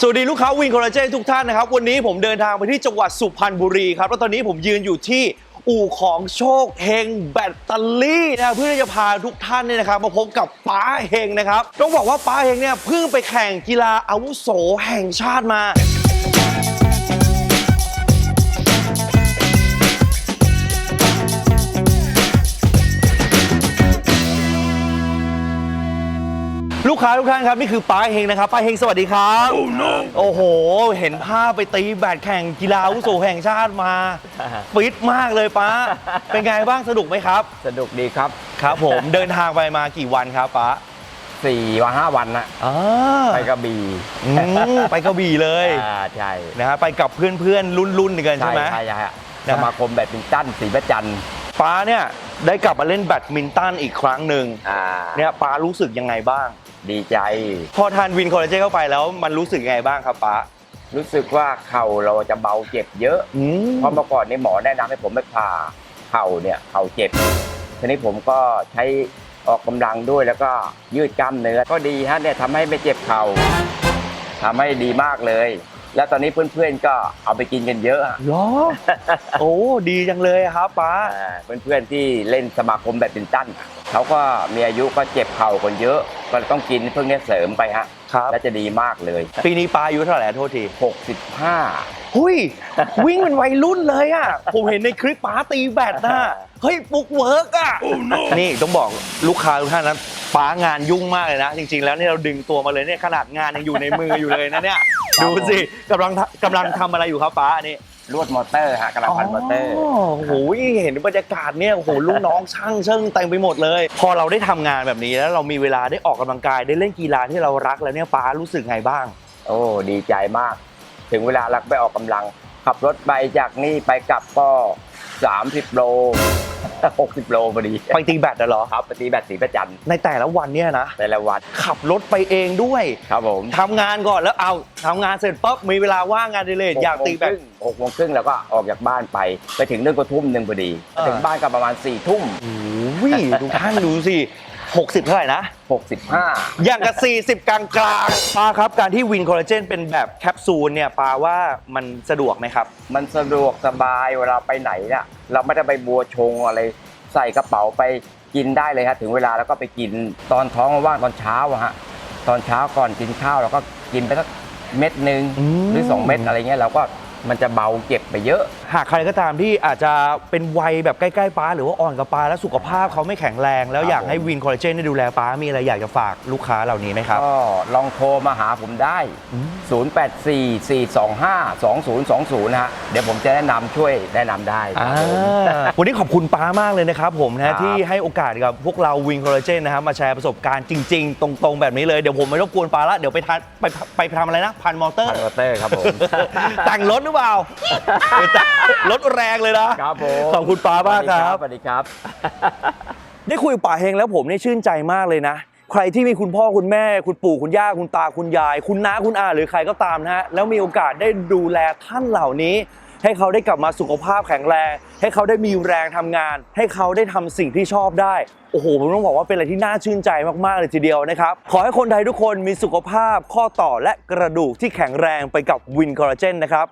สวัสดีลูกค้าวินคอลลาเจนทุกท่านนะครับ วันนี้ผมเดินทางไปที่จังหวัดสุพรรณบุรีครับ แล้วตอนนี้ผมยืนอยู่ที่อู่ของโชคเฮงแบตเตอรี่นะครับเพื่อที่จะพาทุกท่านเนี่ยนะครับมาพบกับป้าเฮงนะครับ ต้องบอกว่าป้าเฮงเนี่ยเพิ่งไปแข่งกีฬาอาวุโสแห่งชาติมา ค้าทุกท่านครับ นี่คือป้าเฮงนะครับป้าเฮงสวัสดีครับ โอ้โห เห็นภาพไปตีแบดแข่งกีฬาอาวุโสแห่งชาติมาฟิตมากเลยป้า เป็นไงบ้างสนุกไหมครับ สนุกดีครับ ครับผมเดินทางไปมากี่วันครับป้าสี่วันห้าวันนะอ่าไปกระบี่อืมไปกระบี่เลยอ่าใช่นะฮะไปกับเพื่อนๆรุ่นๆกันใช่ไหมใช่ใช่ฮะนะสมาคมแบดมินตันศรีประจันทร์ป้าเนี่ยได้กลับมาเล่นแบดมินตันอีกครั้งหนึ่งอ่าเนี่ยป้ารู้สึกยังไงบ้าง ดีใจ พอทานวินคอลลาเจนเข้าไปแล้วมันรู้สึกยังไงบ้างครับป้ารู้สึกว่าเข่าเราจะเบาเจ็บเยอะ อืมเพราะเมื่อก่อนนี่หมอแนะนำให้ผมไปผ่าเข่าเนี่ยเข่าเจ็บ ทีนี้ผมก็ใช้ออกกำลังด้วยแล้วก็ยืดกล้ามเนื้อก็ดีฮะเนี่ยทำให้ไม่เจ็บเข่าทำให้ดีมากเลย แล้วตอนนี้เพื่อนๆก็เอาไปกินกันเยอะอะเหรอ โอ้ดีจังเลยอะครับป้าอ่าเพื่อนๆที่เล่นสมาคมแบดมินตันอะเขาก็มีอายุก็เจ็บเข่ากันเยอะ ก็ต้องกินพวกนี้เสริมไปฮะครับ และจะดีมากเลย ปีนี้ป้าอายุเท่าไหร่อะโทษที65 หุย วิ่งเป็นวัยรุ่นเลยอะ ผมเห็นในคลิปป้าตีแบดนะเฮ้ยปุกเวิร์กอะ นี่ต้องบอกลูกค้าทุกท่านนะป้างานยุ่งมากเลยนะ จริง ๆ แล้วเนี่ยเราดึงตัวมาเลยเนี่ยขนาดงานยังอยู่ในมืออยู่เลยนะเนี่ยครับ ดูสิกำลังทำกำลังทำอะไรอยู่ครับป้าอันนี้ลวดมอเตอร์ฮะกำลังพันมอเตอร์โอ้โหเห็นบรรยากาศเนี่ยโอ้โหลูกน้องช่างเชิงเต็มไปหมดเลย พอเราได้ทำงานแบบนี้แล้วเรามีเวลาได้ออกกำลังกายได้เล่นกีฬาที่เรารักแล้วเนี่ยป้ารู้สึกไงบ้าง โอ้ดีใจมาก ถึงเวลาเราไปออกกำลัง ขับรถไปจากนี่ไปกลับก็ 30 โล 60โลพอดีไปตีแบดอะเหรอครับปฏิบัติศรีประจันทร์ในแต่ละวันเนี่ยนะแต่ละวันขับรถไปเองด้วยครับผมทำงานก่อนแล้วเอาทำงานเสร็จปั๊บมีเวลาว่างงานอดิเลยอยากตีแบดหกโมงครึ่งแล้วก็ออกจากบ้านไป ไปถึงนึ่งก็ทุ่มหนึ่งพอดีอ่าถึงบ้านก็ประมาณ4ี่ทุ่ม โอ้ยดูท่านดูสิ 60 เท่าไหร่นะ 65 อย่างกับ 40 กลางกลางๆปาครับ การที่วินคอลลาเจนเป็นแบบแคปซูลเนี่ยปาว่ามันสะดวกไหมครับ มันสะดวกสบายเวลาไปไหนเนี่ยเราไม่ได้ไปบัวชงอะไร ใส่กระเป๋าไปกินได้เลยฮะถึงเวลาแล้วก็ไปกินตอนท้องว่างตอนเช้าอะฮะตอนเช้าก่อนกินข้าวเราก็กินไปสักเม็ดหนึ่งอืม หรือสองเม็ดอะไรเงี้ยเราก็ มันจะเบาเก็บไปเยอะ หากใครก็ตามที่อาจจะเป็นวัยแบบใกล้ๆป้า หรือว่าอ่อนกับป้าแล้วสุขภาพเขาไม่แข็งแรง แล้วครับอยากให้ผมวินคอลลาเจนได้ดูแลป้ามีอะไรอยากจะฝากลูกค้าเหล่านี้ไหมครับ ก็ลองโทรมาหาผมได้ 0844252020 นะฮะ เดี๋ยวผมจะแนะนำช่วยแนะนำได้คอ่ารับผมวันนี้ขอบคุณป้ามากเลยนะครับผมครันะบ ที่ให้โอกาสกับพวกเราวิงคอลลาเจนนะครับมาแชร์ประสบการณ์จริง ๆ ตรง ๆ แบบนี้เลย เดี๋ยวผมไม่รบกวนป้าละเดี๋ยวไปทานไปไปทำอะไรนะ พันมอเตอร์พันวอเตอร์ครับผม แต่งรถหรือเปล่า รถแรงเลยนะครับผมขอบคุณป้ามากครับ สวัสดีครับ ได้คุยกับป่าเฮงแล้วผมเนี่ยชื่นใจมากเลยนะ ใครที่มีคุณพ่อคุณแม่ คุณปู่คุณย่าคุณตาคุณยาย คุณน้าคุณอาหรือใครก็ตามนะฮะแล้วมีโอกาสได้ดูแลท่านเหล่านี้ ให้เขาได้กลับมาสุขภาพแข็งแรง ให้เขาได้มีแรงทำงาน ให้เขาได้ทำสิ่งที่ชอบได้ โอ้โหผมต้องบอกว่าเป็นอะไรที่น่าชื่นใจมากๆเลยทีเดียวนะครับ ขอให้คนไทยทุกคนมีสุขภาพข้อต่อและกระดูกที่แข็งแรงไปกับวินคอลลาเจนนะครับ